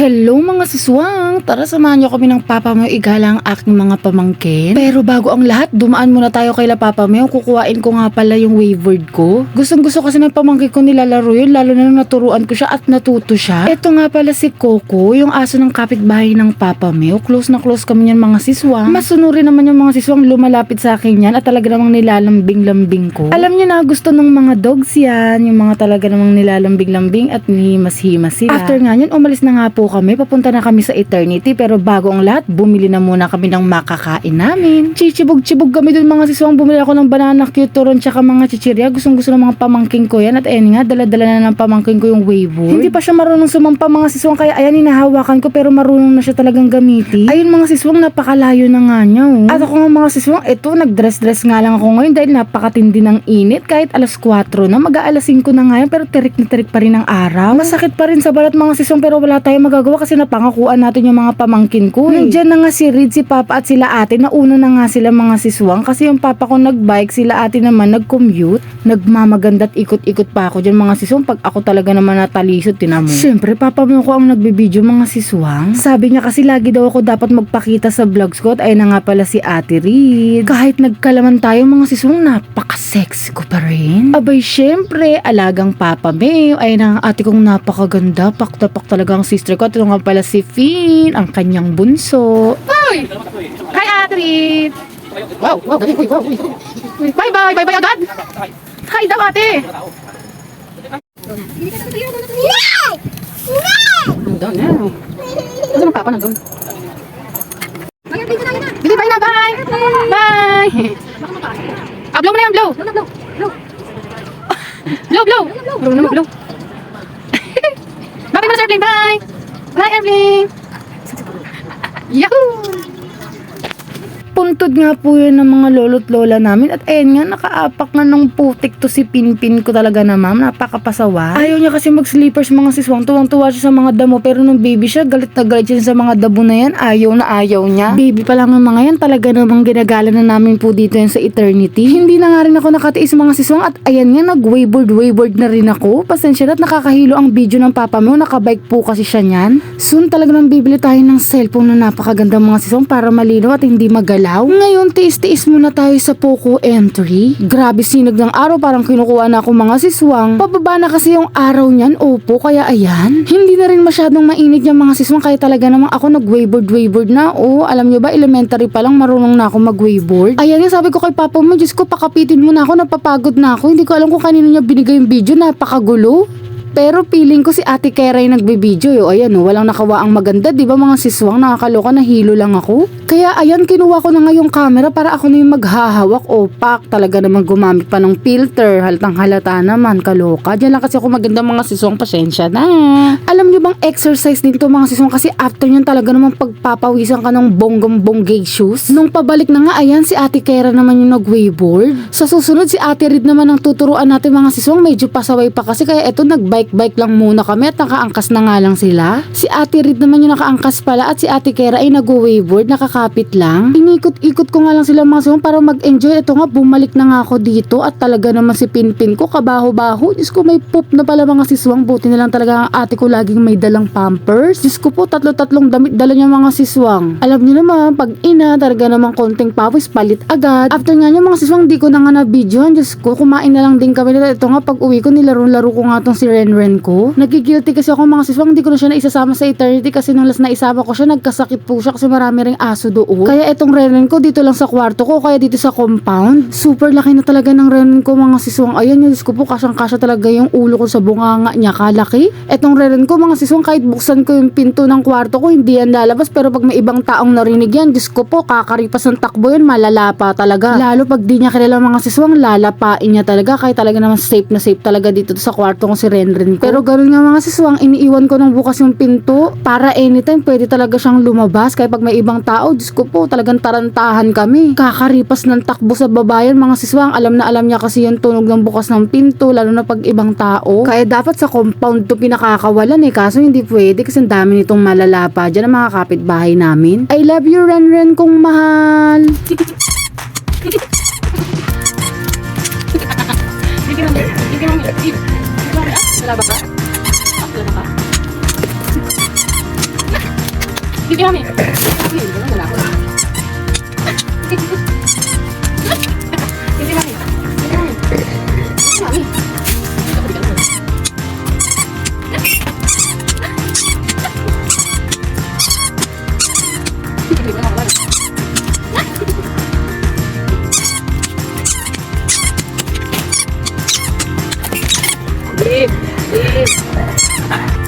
Hello mga siswang! Tara samahan niyo kami ng Papa Meo igala ang aking mga pamangkin. Pero bago ang lahat, dumaan muna tayo kay la Papa Meo. Kukuhain ko nga pala yung waveword ko. Gustong gusto kasi ng pamangkin ko nilalaro yun, lalo na naturuan ko siya at natuto siya. Ito nga pala si Coco, yung aso ng kapitbahay ng Papa Meo. Close na close kami yan mga siswang. Masunurin naman yung mga siswang lumalapit sa akin yan at talaga namang nilalambing-lambing ko. Alam niyo na gusto ng mga dogs yan, yung mga talaga namang nilalambing-lambing at nihimas-himas sila. After nga yun, umalis na nga po kami. Papunta na kami sa Eternity. Pero bago ang lahat, bumili na muna kami ng makakain namin. Chichibog-chibog kami dun mga siswang. Bumili ako ng banana cute turon tsaka mga chichirya. Gustong gusto ng mga pamangking ko yan. At ayun nga, dala-dala na ng pamangking ko yung waveboard. Hindi pa siya marunong sumampa mga siswang. Kaya ayan, hinahawakan ko. Pero marunong na siya talagang gamitin. Ayun mga siswang, napakalayo na nga niya. Oh. At ako nga mga siswang, eto, nag-dress-dress nga lang ako ngayon dahil napakatindi ng init. Kahit alas 4 na, mag-aalas 5 na nga yan. Pero tirik na tirik pa rin ang araw. Masakit pa rin sa balat mga siswang. Pero wala tayong magagawa kasi napangakuan natin yung mga pamangkin ko. Eh. Nandiyan na nga si Reed, si Papa at sila ate. Nauna na nga sila mga siswang kasi yung papa ko nagbike, sila ate naman nag-commute. Nagmamaganda't ikot-ikot pa ako dyan mga siswang. Pag ako talaga naman natalisod, tinamo. Siyempre, papa mo ko ang nagbibideo mga siswang. Sabi niya kasi lagi daw ako dapat magpakita sa vlogs ko at ayun na nga pala si ate Reed. Kahit nagkalaman tayo mga siswang, napaka-sexy ko pa rin. Abay, syempre, alagang papa May. Ay na ate kong napakaganda. Pak-tapak talaga ang sister ko. Ito nga pala si Finn, ang kanyang bunso. Hoy! Hi, Atrit! Wow, wow, dali, uy, wow. Bye, bye, bye, bye agad! Hi daw, ate! Doon na. Ano ang papa nandun? Bili, bye na, bye! Bye! Ah, blow mo na yan, blow! Blow, blow! Blow na mo, blow. Bye, bye, Sir Evelyn, bye! Bye, Evelyn! Yahoo! Puntod nga po yun ng mga lolo't lola namin. At ayun nga nakaapak nga ng putik to si Pinpin ko talaga na ma'am. Napakapasawa. Ayaw niya kasi mag sleepers mga siswang tuwang tuwa siya sa mga damo. Pero nung baby siya galit na galit siya sa mga dabo na yan. Ayaw na ayaw niya. Baby pa lang ang mga yan. Talaga namang ginagala na namin po dito yan sa eternity. Hindi na nga rin ako nakatiis mga siswang at ayan nga nag wayboard wayboard na rin ako. Pasensya na at nakakahilo ang video ng papa mo. Nakabike po kasi siya niyan. Soon talaga nang bibili tayo ng cellphone na napakaganda mga siswang para malinaw at hindi magalaw ngayon, tiis-tiis muna tayo sa Poco entry. Grabe sinag ng araw, parang kinukuha na ako mga siswang. Pababa na kasi yung araw niyan, opo, kaya ayan. Hindi na rin masyadong mainit yung mga siswang, kaya talaga namang ako nag-wayboard-wayboard na. O, alam nyo ba, elementary pa lang marunong na ako mag-wayboard. Ayan yung sabi ko kay papa mo, Diyos ko, pakapitin mo na ako, napapagod na ako. Hindi ko alam kung kanino niya binigay yung video, napakagulo. Pero feeling ko si Ate Kera yung nagbibideo. Yo. Ayan, oh, walang nakawaang maganda. Di ba mga siswang, nakakaloka na hilo lang ako? Kaya ayan, kinuha ko na nga yung camera para ako na yung maghahawak. Opak, talaga naman gumamit pa ng filter. Haltang halata naman, kaloka. Diyan lang kasi ako maganda mga siswang, pasensya na. Alam nyo bang exercise din to mga siswang? Kasi after nyan talaga naman pagpapawisan ka ng bonggong-bonggay shoes. Nung pabalik na nga, ayan, si Ate Kera naman yung nag-wayboard. Sa susunod, si Ate Reed naman ang tuturuan natin mga siswang. Medyo pasaway pa kasi kaya eto nag bike-bike lang muna kami at nakaangkas na nga lang sila. Si Ate Reed naman yung nakaangkas pala at si Ate Kera ay nag-wayboard, nakakapit lang. Inikot-ikot ko nga lang sila mga sumang para mag-enjoy. Ito nga, bumalik na nga ako dito at talaga naman si Pinpin ko, kabaho-baho. Diyos ko, may poop na pala mga siswang. Buti na lang talaga ang ate ko laging may dalang pampers. Diyos ko po, tatlo-tatlong damit dala niya mga siswang. Alam niyo naman, pag ina, talaga naman konting pawis, palit agad. After nga niya mga siswang, di ko na nga na-video. Diyos ko, kumain na lang din kami nila. Ito nga, pag uwi ko, nilaro-laro ko nga tong si Ren Ren ko. Nagigilty kasi ako mga siswang, hindi ko na siya naisasama sa eternity kasi nung last na isama ko siya, nagkasakit po siya kasi marami ring aso doon. Kaya itong Ren Ren ko dito lang sa kwarto ko, kaya dito sa compound. Super laki na talaga ng Ren Ren ko mga siswang. Ayan, yung ko po, kasyang-kasya talaga yung ulo ko sa bunganga niya, kalaki. Etong Ren Ren ko mga siswang, kahit buksan ko yung pinto ng kwarto ko, hindi yan lalabas. Pero pag may ibang taong narinig yan, Diyos ko po, kakaripas ng takbo yun, malalapa talaga. Lalo pag di niya kilala mga siswang, lalapain niya talaga. Kaya talaga naman safe na safe talaga dito sa kwarto ko si Ren Ren ko. Pero ganun nga mga siswang, iniiwan ko ng bukas yung pinto para anytime pwede talaga siyang lumabas. Kaya pag may ibang tao, Diyos ko po, talagang tarantahan kami. Kakaripas ng takbo sa babayan mga siswang, alam na alam niya kasi yung tunog ng bukas ng pinto, lalo na pag ibang tao. Kaya dapat sa compound to pinakakawalan eh, kaso hindi pwede kasi ang dami nitong malalapa dyan ang mga kapitbahay namin. I love you, Ren Ren kong mahal. Wala ba ka? Ako na ka. Bibi kami. Wala ko. Babe.